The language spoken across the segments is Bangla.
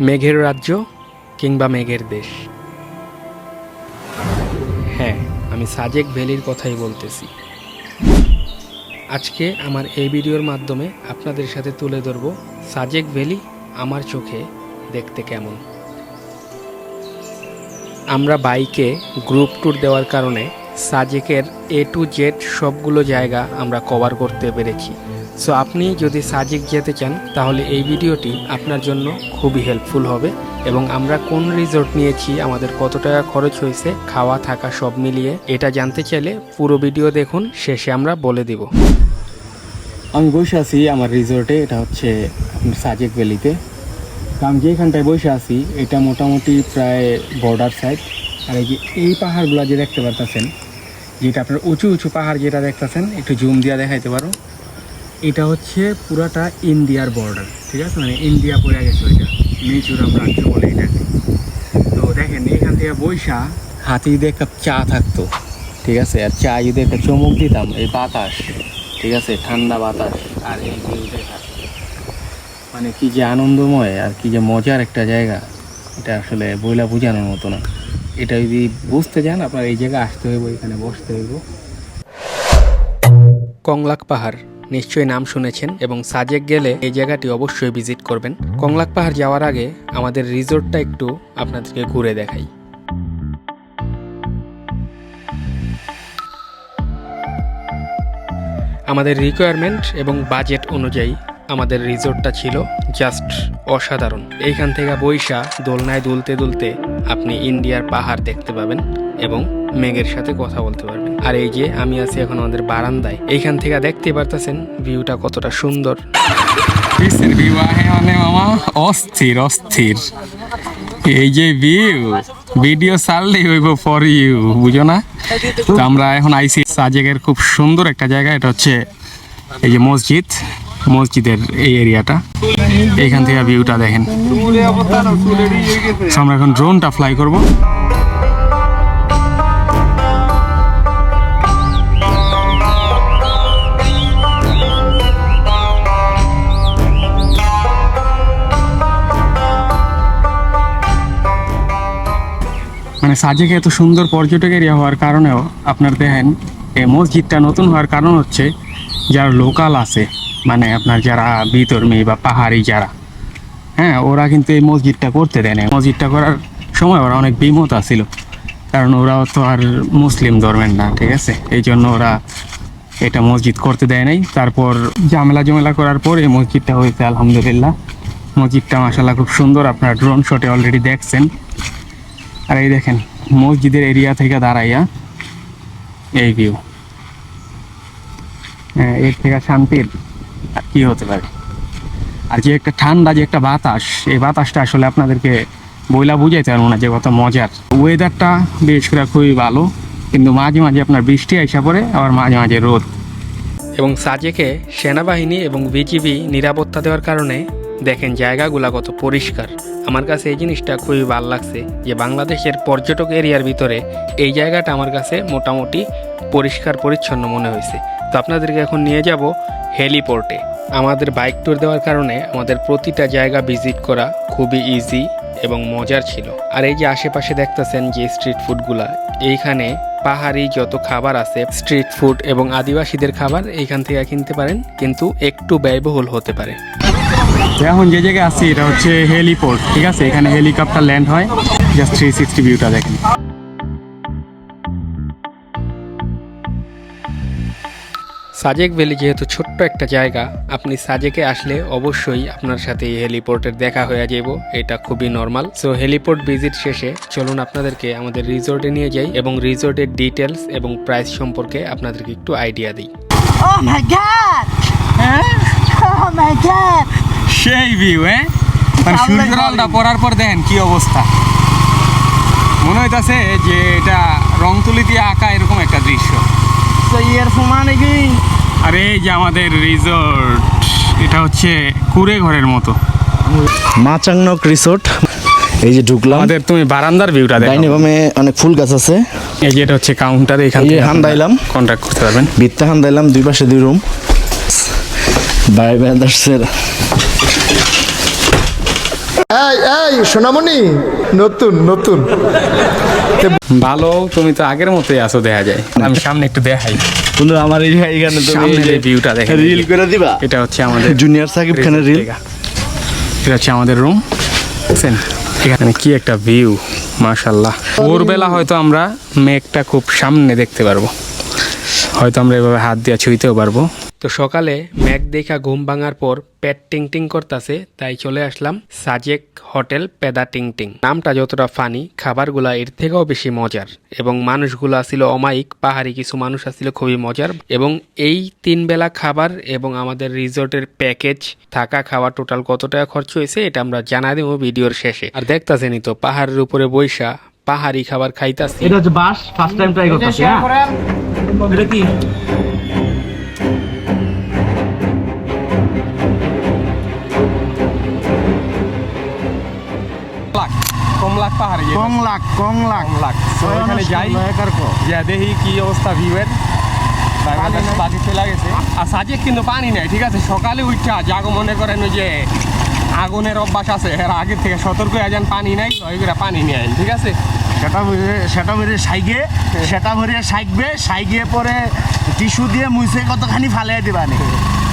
মেঘের রাজ্য কিংবা মেঘের দেশ। হ্যাঁ আমি সাজেক ভ্যালির কথাই বলতেছি। আজকে আমার এই ভিডিওর মাধ্যমে আপনাদের সাথে তুলে ধরব সাজেক ভ্যালি আমার চোখে দেখতে কেমন। আমরা বাইকে গ্রুপ ট্যুর দেওয়ার কারণে সাজেকের এ টু জেড সবগুলো জায়গা আমরা কভার করতে পেরেছি। সো আপনি যদি সাজেক যেতে চান, তাহলে এই ভিডিওটি আপনার জন্য খুবই হেল্পফুল হবে এবং আমরা কোন রিসোর্ট নিয়েছি, আমাদের কত টাকা খরচ হয়েছে, খাওয়া, থাকা সব মিলিয়ে এটা জানতে চাইলে পুরো ভিডিও দেখুন, শেষে আমরা বলে দিব। আমি বসে আছি আমার রিসোর্টে এটা হচ্ছে সাজেক ভ্যালিতে। আমি যেখানটায় বসে আছি, এটা মোটামুটি প্রায় বর্ডার সাইড আর এই যে, এই পাহাড়গুলো যে দেখতে পারতেছেন, যেটা আপনার উঁচু উঁচু পাহাড় যেটা দেখতেছেন, একটু জুম দিয়া দেখাইতে পারো। এটা হচ্ছে পুরাটা ইন্ডিয়ার বর্ডার ঠিক আছে? মানে ইন্ডিয়া পড়ে গেছে ওইটা। মিজোরাম রাজ্য বলে এটাকে। তো দেখেন, এখান থেকে বৈশা হাতি এক কাপ চা থাকতো, ঠিক আছে? আর চা যদি একটা চমক দিতাম, এই বাতাস, ঠিক আছে? ঠান্ডা বাতাস, আর এই দেখা মানে কি যে আনন্দময়, আর কি যে মজার একটা জায়গা। এটা আসলে বইলা বোঝানোর মতো না। এটা যদি বুঝতে চান, আপনার এই জায়গায় আসতে হইব, এখানে বসতে হইব। কংলাক পাহাড়। নিশ্চয়ই নাম শুনেছেন এবং সাজেক গেলে এই জায়গাটি অবশ্যই ভিজিট করবেন। কংলাক পাহাড় যাওয়ার আগে আমাদের রিসোর্টটা একটু আপনাদেরকে ঘুরে দেখাই। আমাদের রিকোয়ারমেন্ট এবং বাজেট অনুযায়ী আমাদের রিসোর্টটা ছিল জাস্ট অসাধারণ। এইখান থেকে বৈশা দোলনায় দুলতে দুলতে আপনি ইন্ডিয়ার পাহাড় দেখতে পাবেন। এবং মেঘের সাথে কথা বলতে পারবেন। আর এই যে আমি আছি এখন আমাদের বারান্দায়। এইখান থেকে দেখতে পারতেছেন ভিউটা কতটা সুন্দর। মানে অস্থির অস্থির। এই যে ভিউ ভিডিও সারলে হইব ফর ইউ বুঝো না? তো আমরা এখন আইসি সাজেকের খুব সুন্দর একটা জায়গা, এটা হচ্ছে এই যে মসজিদ, মসজিদের এই এরিয়াটা। এইখান থেকে ভিউটা দেখেন। আমরা এখন ড্রোনটা ফ্লাই করব। সাজেকে এত সুন্দর পর্যটক এরিয়া হওয়ার কারণেও আপনার দেখেন এই মসজিদটা নতুন হওয়ার কারণ হচ্ছে যারা লোকাল আছে মানে আপনার যারা বিতর্মী বা পাহাড়ি যারা হ্যাঁ ওরা কিন্তু এই মসজিদটা করতে দেয় না মসজিদটা করার সময় ওরা অনেক বিমত আছিল, কারণ ওরাও তো আর মুসলিম ধর্মের না, ঠিক আছে? এই জন্য ওরা এটা মসজিদ করতে দেয় নাই। তারপর জামেলা জমেলা করার পর এই মসজিদটা হয়েছে, আলহামদুলিল্লাহ। মসজিদটা মাসাল্লাহ খুব সুন্দর। আপনারা ড্রোন শটে অলরেডি দেখছেন। আর এই দেখেন, মসজিদের এরিয়া থেকে দাঁড়াইয়া এই ভিউ হ্যাঁ এর থেকে শান্তির আর কি হতে পারে? আর যে একটা ঠান্ডা, যে একটা বাতাস, এই বাতাসটা আসলে আপনাদেরকে বইলা বুঝাইতে পারব না যে কত মজার। ওয়েদারটা বেশ করে খুবই ভালো, কিন্তু মাঝে মাঝে আপনার বৃষ্টি আইসা পড়ে, আবার মাঝে মাঝে রোদ। এবং সাজেকে সেনাবাহিনী এবং বিজিবি নিরাপত্তা দেওয়ার কারণে দেখেন জায়গাগুলা কত পরিষ্কার। আমার কাছে এই জিনিসটা খুবই ভালো লাগছে যে বাংলাদেশের পর্যটক এরিয়ার ভিতরে এই জায়গাটা আমার কাছে মোটামুটি পরিষ্কার পরিচ্ছন্ন মনে হয়েছে। তো আপনাদেরকে এখন নিয়ে যাব হেলিপোর্টে। আমাদের বাইক ট্যুর দেওয়ার কারণে আমাদের প্রতিটা জায়গা ভিজিট করা খুবই ইজি এবং মজার ছিল। আর এই যে আশেপাশে দেখতেছেন যে স্ট্রিট ফুডগুলা এইখানে পাহাড়ি যত খাবার আছে স্ট্রিট ফুড এবং আদিবাসীদের খাবার এইখান থেকে কিনতে পারেন, কিন্তু একটু ব্যয়বহুল হতে পারে। এখন যে জায়গায় আছি এটা হচ্ছে হেলিপোর্ট ঠিক আছে? এখানে হেলিকপ্টার ল্যান্ড হয়। জাস্ট থ্রি সিক্সটি ভিউটা দেখেন। সাজেক ভ্যালি যেহেতু ছোট্ট একটা জায়গা আপনি সাজেকে আসলে অবশ্যই আপনার সাথে এই হেলিপোর্টের দেখা হয়ে যাব এটা খুবই নর্মাল সো হেলিপোর্ট ভিজিট শেষে চলুন আপনাদেরকে আমাদের রিসোর্টে নিয়ে যাই এবং রিসোর্টের ডিটেলস এবং প্রাইস সম্পর্কে আপনাদেরকে একটু আইডিয়া দিই। Oh my god! Oh my god! সেই ভিউ হ্যাঁ মানে সূর্যের আলোটা পড়ার পর দেখেন কি অবস্থা। মনে হইতাছে যে এটা রং তুলি দিয়ে আঁকা এরকম একটা দৃশ্য। So earphone মানে কি? আর এই যে আমাদের রিসোর্ট এটা হচ্ছে কুড়ে ঘরের মতো। মাচাংনক রিসোর্ট এই যে ঢুকলাম। আমাদের তুমি বারান্দার ভিউটা দেখো ডাইনে বামে অনেক ফুল গাছ আছে। এই যে এটা হচ্ছে কাউন্টার এখান থেকে হান্দাইলাম। কন্ট্যাক্ট করতে পারবেন। ভিত্তা হান দিলাম দুই পাশে দুই রুম বাই ব্রাদার্সের এই এই সোনামণি নতুন নতুন। ভালো তুমি তো আগের মতোই আছো দেখা যায়। আমি সামনে একটু দেখাই। বন্ধু আমার এই এখানে তুমি এই ভিউটা দেখেন। রিল করে দিবা? এটা হচ্ছে আমাদের জুনিয়র সাকিব খানের রিল এটা হচ্ছে আমাদের রুম বুঝছেন এখানে কি একটা ভিউ মাশাল্লাহ ভোরবেলা হয়তো আমরা মেঘটা খুব সামনে দেখতে পারব। হয়তো আমরা এভাবে হাত দিয়ে ছুঁইতেও পারব। তো সকালে মেঘ দেখা ঘুম ভাঙার পর পেট টিং টিং করতেছে তাই চলে আসলাম সাজেক হোটেল পেদা টিং টিং নামটা যতটা ফানি খাবারগুলা এর থেকেও বেশি মজার। এবং মানুষগুলা ছিল অমায়িক পাহাড়ি কিছু মানুষ আসছিল খুবই মজার। এবং এই তিন বেলা খাবার এবং আমাদের রিসোর্টের প্যাকেজ থাকা খাওয়া টোটাল কত টাকা খরচ হয়েছে এটা আমরা জানা দেবো ভিডিওর শেষে। আর দেখতাছেনই তো পাহাড়ের উপরে বৈশা পাহাড়ি খাবার খাইতাছি। এটা হচ্ছে বাস ফার্স্ট টাইম ট্রাই করতেছি হ্যাঁ? এটা কি? কমলাক পাহাড়ে কংলাক কংলাক লাখ তো ওখানে যাই। যা দেখি কি অবস্থা ভিউয়ের। বাকি চলে গেছে। আর সাজে কিন্তু পানি নাই ঠিক আছে? সকালে উঠা জাগো মনে করেন ওই যে আগুনের অভ্যাস আছে এর আগের থেকে সতর্ক হয়ে যান পানি নাই তো ওইগুলা পানি নিয়ে আইন ঠিক আছে? সেটা ভরে সেটা ভরে সাইগে সেটা ভরে সাইকবে সাইগে পরে টিস্যু দিয়ে মুছে কতখানি ফালিয়ে দিবা নি?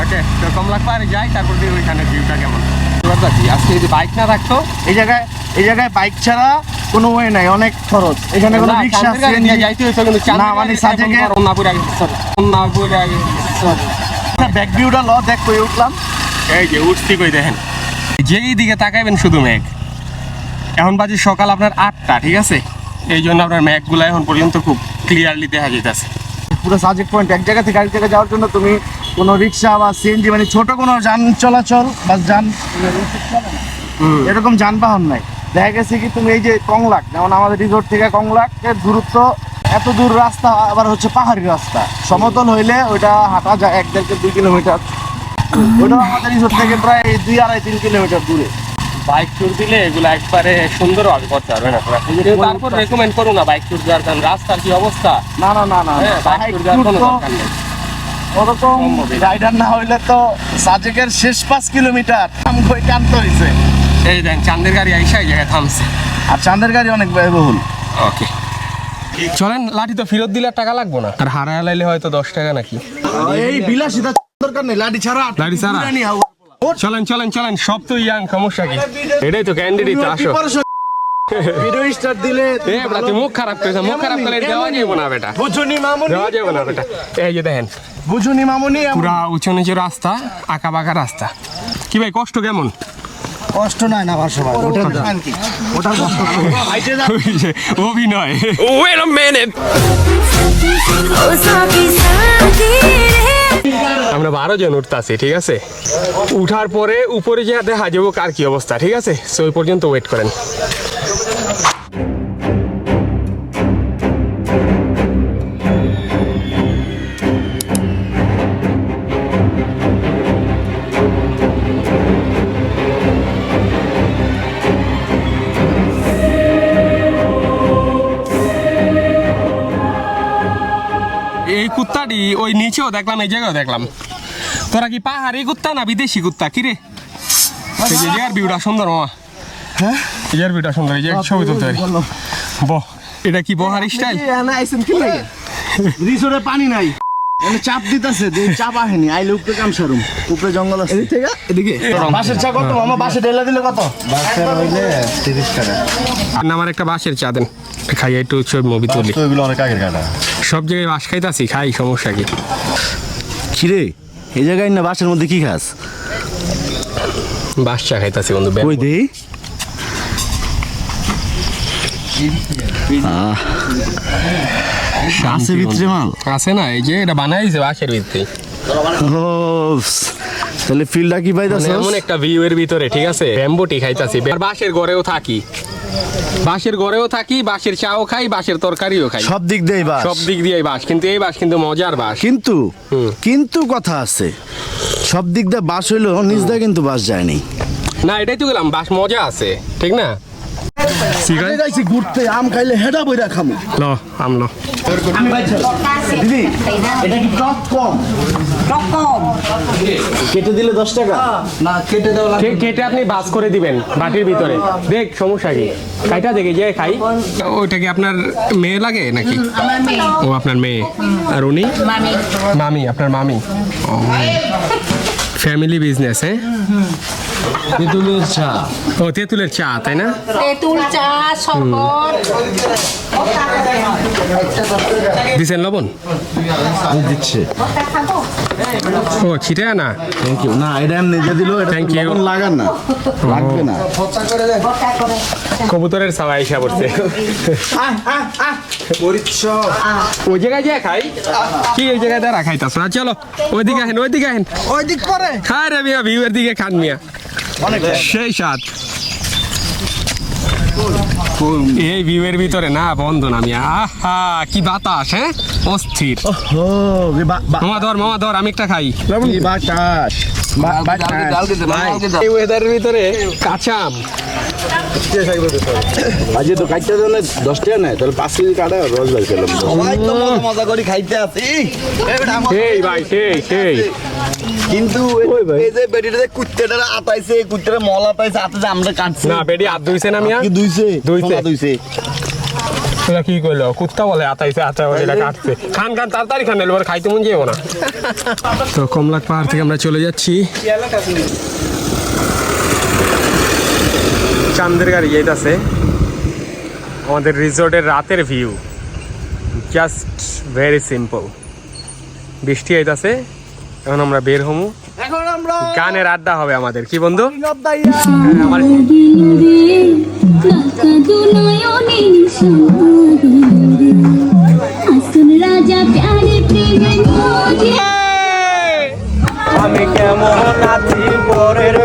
ওকে তো কমলাক পাহাড়ে যাই তারপর দিয়ে ওইখানে ভিউটা কেমন। এবার দেখি আজকে যদি বাইক না থাকতো এই জায়গায় এই জায়গায় বাইক ছাড়া কোনো ওয়ে নাই অনেক খরচ। এখানে কোনো রিক্সা চাঁদের গাড়ি নিয়ে যাইতে হইতো কিন্তু না, মানে সাজেকে- অন্নাপুরে আগে অন্নাপুরে আগে ব্যাক ভিউটা ল দেখ কই উঠলাম। এই যে উঠছি কই দেখেন। যেই দিকে তাকাইবেন শুধু মেঘ। এখন বাজে সকাল আপনার আটটা ঠিক আছে? এই জন্য আপনার মেঘগুলো এখন পর্যন্ত খুব ক্লিয়ারলি দেখা যেতেছে পুরো সাজেক পয়েন্ট এক জায়গা থেকে আরেক জায়গায় যাওয়ার জন্য তুমি কোনো রিক্সা বা সিএনজি মানে ছোট কোনো যান চলাচল বা যান এরকম যানবাহন নাই। দেখা গেছে কি তুমি এই যে কংলাক যেমন আমাদের রিসোর্ট থেকে কংলাকের দূরত্ব এত দূর রাস্তা আবার হচ্ছে পাহাড়ি রাস্তা। সমতল হইলে ওইটা হাঁটা যায় এক দেড় দুই কিলোমিটার। ওটা আমাদের রিসোর্ট থেকে প্রায় দুই আড়াই তিন কিলোমিটার দূরে। বাইক ট্যুর দিলে এগুলো একবারে সুন্দরভাবে করতে পারবে না? তারপর রেকমেন্ড করো না বাইক ট্যুর দেওয়ার কারণ। রাস্তার কি অবস্থা? না না না না হ্যাঁ বাইক ট্যুর দেওয়ার কোনো দরকার নেই। ওরকম রাইডার না হইলে তো সাজেকের শেষ পাঁচ কিলোমিটার আম কই টানতে হয়েছে এই দেন চাঁদের গাড়ি আইসা এই জায়গায় থামছে। আর চাঁদের গাড়ি অনেক ব্যয়বহুল। ওকে। চলেন লাঠি তো ফেরত দিলে টাকা লাগবো না। আর হারায় লাইলে হয়তো দশ টাকা নাকি? এই বিলাসিতা দরকার নেই লাঠি ছাড়া লাঠি ছাড়া? চলেন চলেন চলেন সব তো ইয়াং সমস্যা কি? এটাই তো ক্যান্ডিডেট আসো। কি ভাই কষ্ট কেমন? কষ্ট নাই না অভিনয়। আমরা বারো জন উঠতেছি ঠিক আছে? উঠার পরে উপরে যে দেখা যাব কার কি অবস্থা ঠিক আছে? সে ওই পর্যন্ত ওয়েট করেন। এই কুত্তাটি ওই নিচেও দেখলাম এই জায়গাও দেখলাম। তোরা কি পাহাড়ি কুত্তা না বিদেশি কুত্তা? কি রে? এই যে জায়গার ভিউটা সুন্দর মামা। হ্যাঁ? এই জায়গার সুন্দর এই ছবি তুলতে পারি বহ এটা কি বহারি স্টাইল রিসোর্টে পানি নাই। মানে চাপ দিতেছে যে চাপ আহেনি। আইলে উপরে কাম সারুম উপরে জঙ্গল আছে। এদিক থেকে? এদিকে? বাসের চা কত? মামা বাসে ঢেলা দিলে কত? বাসের হইলে 30 টাকা। আমার একটা বাঁশের চা দেন। খাই একটু ছবি মুভি তুলি। তো এগুলো অনেক আগের কাটা সব জায়গায় বাঁশ খাইতাছি খাই সমস্যা কি? খিরে এই জায়গায় না বাসের মধ্যে কি খাস? বাঁশ চা খাইতাছি বন্ধু কই দেই আছে ভিতরে মাল? আছে না এই যে এটা বানাই দিছে বাঁশের ভিতরে তাহলে ফিল্ডটা কি মানে পাইতাছ এমন একটা ভিউ এর ভিতরে ঠিক আছে? ব্যাম্বুটি খাইতাছি। আর বাঁশের ঘরেও থাকি। বাঁশের ঘরেও থাকি বাঁশের চাও খাই বাঁশের তরকারিও খাই। সব দিক দিয়ে বাস সব দিক দিয়ে বাঁশ কিন্তু এই বাঁশ কিন্তু মজার বাঁশ। কিন্তু। কিন্তু কথা আছে। সব দিক দিয়ে বাস হইল নিজ দিয়ে কিন্তু বাস যায়নি না এটাই তো গেলাম বাঁশ মজা আছে ঠিক না? আগে যাইছি ঘুরতে আম খাইলে হেডা বইরা খামু। ল আমি দিদি এটা কি টক কম? কেটে দিলে দশ টাকা? না কেটে দেওয়া কে- কেটে আপনি বাস করে দিবেন বাটির ভিতরে। দেখ সমস্যা কি? খাইটা দেখে যে খাই। ওইটা কি আপনার মেয়ে লাগে নাকি? ও আপনার মেয়ে। আর উনি? মামি। আপনার মামি। ফ্যামিলি বিজনেস হ্যাঁ তেঁতুলের চা। ও তেঁতুলের চা তাই না? তেঁতুল চা শরবত দিছেন লবণ? দিচ্ছে। ও ছিটে না থ্যাংক ইউ না এটা যে দিল এটা Thank you. লাগান না। লাগবে না। কবুতরের সাওয়া এসে পড়ছে। ওই জায়গায় যে খাই? কি ওই জায়গায় দাঁড়া খাইতাছ? না চলো ওইদিকে আহেন ওইদিকে আহেন। ওই দিক পরে। হ্যাঁ রে মিয়া ভিউয়ের দিকে খান মিয়া। সেই স্বাদ। এই ভিউয়ের ভিতরে না বন্ধ না মিয়া। আহা কি বাতাস হ্যাঁ? অস্থির। মামা ধর মামা ধর আমি একটা খাই। বাতাস বা- এই ওয়েদারের ভিতরে কাঁচা আম। তো খাইতে দিলে দশ টাকা নেয় তাহলে পাঁচ কেজি কাটা রোজ বাই খেলাম। মজা মজা করে খাইতে ভাই সেই সেই। কিন্তু এই যে বেটিটা যে কুত্তেটা আতাইছে কুত্তেটা মল আতাইছে আতে যে আমরা কাটছি। না বেডি হাত ধুইছে না মিয়া? কি দুইছে দুইছে। দুইছে। তোরা কি করল কুত্তা বলে আতাইছে আতা বলে কাটছে। খান খান তাড়াতাড়ি খান এবার খাইতে মন যাব না। তো কমলাক পাহাড় থেকে আমরা চলে যাচ্ছি। চান্দের গাড়ি যাইতাছে। আমাদের রিসোর্টের রাতের ভিউ। Just very simple. বৃষ্টি আইতাছে এখন আমরা বের হমু। এখন আমরা গানের আড্ডা হবে আমাদের। কি বন্ধু? আমি কেমন আছি পরের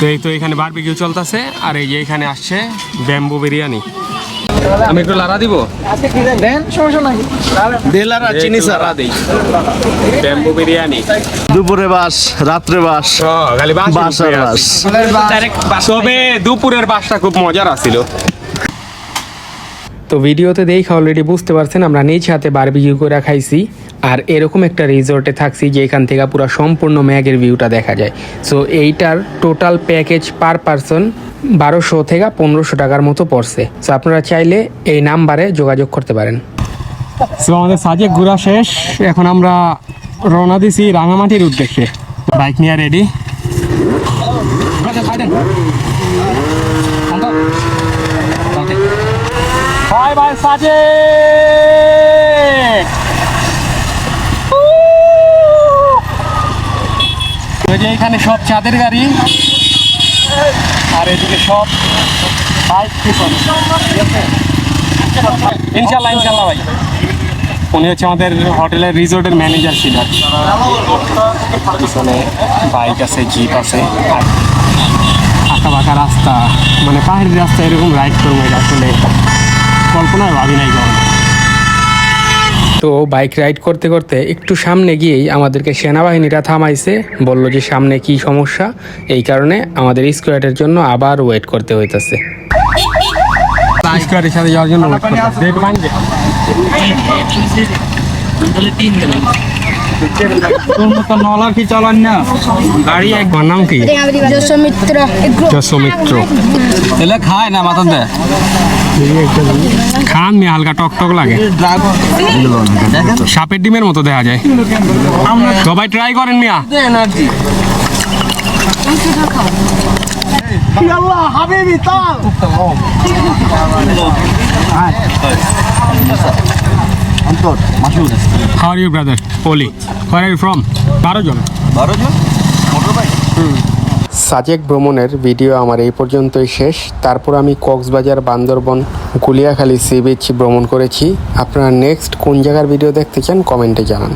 তো এই তো এখানে বারবিকিউ চলতেছে আর এই যে এখানে আসছে ব্যাম্বু বিরিয়ানি। আমি একটু লারা দিব? দেন সমস্যা নাই। দেলারা চিনি সারা দেই। ব্যাম্বু বিরিয়ানি। দুপুরে বাস রাত্রে বাস। খালি বাস। তবে দুপুরের বাসটা খুব মজার আছিল। তো ভিডিওতে দেখে অলরেডি বুঝতে পারছেন, আমরা নিজ হাতে বারবিকিউ করে খাইছি, আর এরকম একটা রিসোর্টে থাকছি যেখান থেকে পুরো সম্পূর্ণ ম্যাগের ভিউটা দেখা যায়। সো এইটার টোটাল প্যাকেজ পার পারসন বারোশো থেকে পনেরোশো টাকার মতো পড়ছে। সো আপনারা চাইলে এই নাম্বারে যোগাযোগ করতে পারেন। সো আমাদের সাজেক ঘোরা শেষ। এখন আমরা রওনা দিছি রাঙামাটির উদ্দেশ্যে। বাইক নিয়ে রেডি বাই বাই সাজে এখানে সব চাঁদের গাড়ি। আর এদিকে সব বাইক? ইনশাল্লাহ ইনশাল্লাহ ভাই। উনি হচ্ছে আমাদের হোটেলের রিসোর্টের ম্যানেজার ছিলেন পিছনে বাইক আছে, জিপ আছে। আঁকা বাঁকা রাস্তা। মানে পাহাড়ি রাস্তা এরকম রাইড করব আসলে। কল্পনায় ভাবি নাই কখনো। তো বাইক রাইড করতে করতে একটু সামনে গিয়েই আমাদেরকে সেনাবাহিনীরা থামাইছে বলল যে সামনে কি সমস্যা এই কারণে আমাদের স্কোয়াডের জন্য আবার ওয়েট করতে হইতেছে। স্কোয়াডের সাথে যাওয়ার জন্য নাম কি? যশমিত্র খায় না মাথা দেয় খান নি হালকা টক টক লাগে। সাপের ডিমের মতো দেখা যায়। সবাই ট্রাই করেন মিয়া। আল্লাহ হাবিবি তাল অন্তর Masud how are you brother Oli where are you Sajek ভ্রমণের ভিডিও আমার এই পর্যন্তই শেষ। তারপর আমি কক্সবাজার, বান্দরবন, গুলিয়াখালী, সি বিচ ভ্রমণ করেছি। আপনারা নেক্সট কোন জায়গার ভিডিও দেখতে চান কমেন্টে জানান।